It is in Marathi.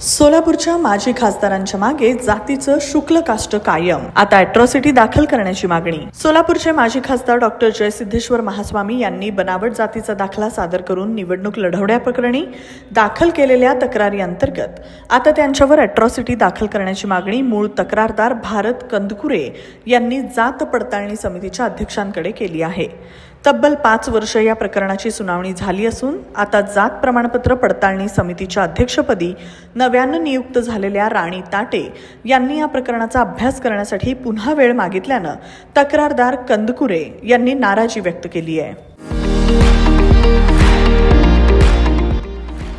सोलापूरच्या माजी खासदारांच्या मागे जातीचं शुक्ल काष्ट कायम. आता अॅट्रॉसिटी दाखल करण्याची मागणी. सोलापूरचे माजी खासदार डॉक्टर जयसिद्धेश्वर महास्वामी यांनी बनावट जातीचा दाखला सादर करून निवडणूक लढवण्याप्रकरणी दाखल केलेल्या तक्रारी अंतर्गत आता त्यांच्यावर अॅट्रॉसिटी दाखल करण्याची मागणी मूळ तक्रारदार भारत कंदकुरे यांनी जात पडताळणी समितीच्या अध्यक्षांकडे केली आहे. तब्बल पाच वर्ष या प्रकरणाची सुनावणी झाली असून आता जात प्रमाणपत्र पडताळणी समितीच्या अध्यक्षपदी नव्यानं नियुक्त झालेल्या राणी ताटे यांनी या प्रकरणाचा अभ्यास करण्यासाठी पुन्हा वेळ मागितल्यानं तक्रारदार कंदकुरे यांनी नाराजी व्यक्त केली आहे.